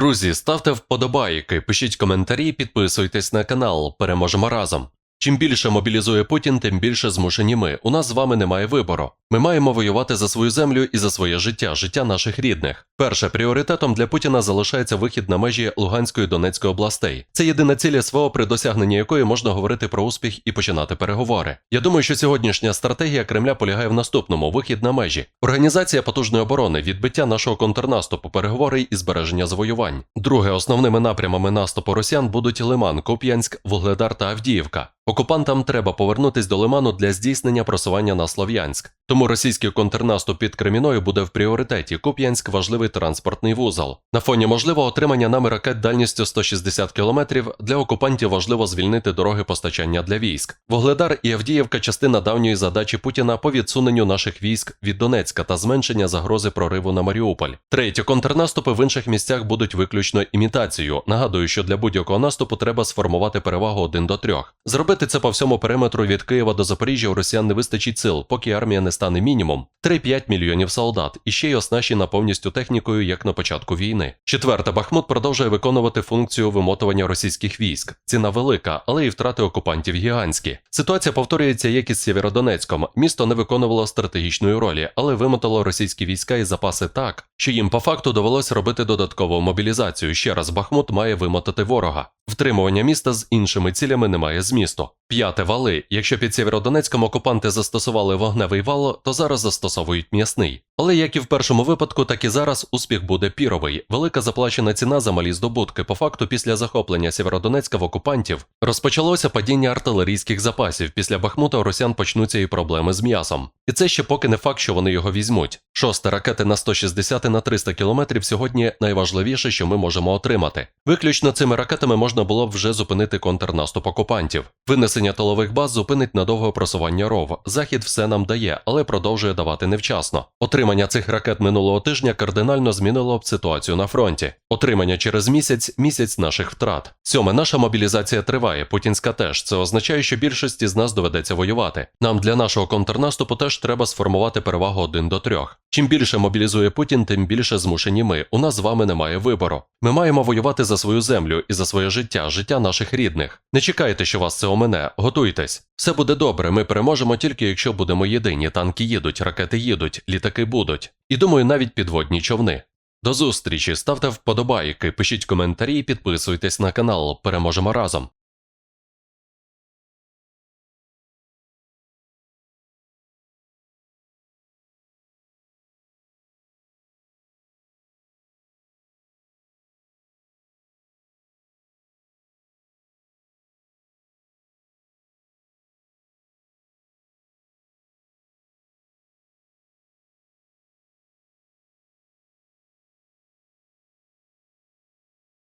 Друзі, ставте вподобайки, пишіть коментарі, підписуйтесь на канал. Переможемо разом. Чим більше мобілізує Путін, тим більше змушені ми. У нас з вами немає вибору. Ми маємо воювати за свою землю і за своє життя, життя наших рідних. Перше, пріоритетом для Путіна залишається вихід на межі Луганської Донецької областей. Це єдина ціль СВО, при досягненні якої можна говорити про успіх і починати переговори. Я думаю, що сьогоднішня стратегія Кремля полягає в наступному: вихід на межі, організація потужної оборони, відбиття нашого контрнаступу, переговори і збереження завоювань. Друге, основними напрямами наступу росіян будуть Лиман, Куп'янськ, Вугледар та Авдіївка. Окупантам треба повернутись до Лиману для здійснення просування на Слов'янськ. Тому російський контрнаступ під Креміною буде в пріоритеті. Куп'янськ важливий транспортний вузол. На фоні можливого отримання нами ракет дальністю 160 км для окупантів важливо звільнити дороги постачання для військ. Вугледар і Авдіївка частина давньої задачі Путіна по відсуненню наших військ від Донецька та зменшення загрози прориву на Маріуполь. Третє, контрнаступи в інших місцях будуть виключно імітацією. Нагадую, що для будь-якого наступу треба сформувати перевагу 1 до 3. Зробити це по всьому периметру від Києва до Запоріжжя у росіян не вистачить сил, поки армія не стане мінімум 3-5 мільйонів солдат і ще й оснащена повністю технікою, як на початку війни. Четверте, Бахмут продовжує виконувати функцію вимотування російських військ. Ціна велика, але і втрати окупантів гігантські. Ситуація повторюється як із Сєвєродонецьком. Місто не виконувало стратегічної ролі, але вимотало російські війська і запаси так, що їм по факту довелось робити додаткову мобілізацію. Ще раз Бахмут має вимотати ворога. Втримування міста з іншими цілями немає змісту. П'яте вали. Якщо під Сєвєродонецьком окупанти застосували вогневий вал, то зараз застосовують м'ясний. Але як і в першому випадку, так і зараз успіх буде піровий. Велика заплачена ціна за малі здобутки. По факту, після захоплення Сєвєродонецька в окупантів розпочалося падіння артилерійських запасів. Після Бахмута у росіян почнуться і проблеми з м'ясом. І це ще поки не факт, що вони його візьмуть. Шосте ракети на 160 і на 300 кілометрів сьогодні найважливіше, що ми можемо отримати. Виключно цими ракетами можна було б вже зупинити контрнаступ окупантів. Винесення тилових баз зупинить надовго просування ров. Захід все нам дає, але продовжує давати невчасно. Отримання цих ракет минулого тижня кардинально змінило б ситуацію на фронті. Отримання через місяць місяць наших втрат. Сьоме, наша мобілізація триває. Путінська теж. Це означає, що більшості з нас доведеться воювати. Нам для нашого контрнаступу теж треба сформувати перевагу 1 до 3. Чим більше мобілізує Путін, тим більше змушені ми. У нас з вами немає вибору. Ми маємо воювати за свою землю і за своє життя, життя наших рідних. Не чекайте, що вас це омене. Готуйтесь. Все буде добре. Ми переможемо тільки якщо будемо єдині. Танки їдуть, ракети їдуть, літаки будуть. І думаю, навіть підводні човни. До зустрічі, ставте вподобайки, пишіть коментарі і підписуйтесь на канал. Переможемо разом.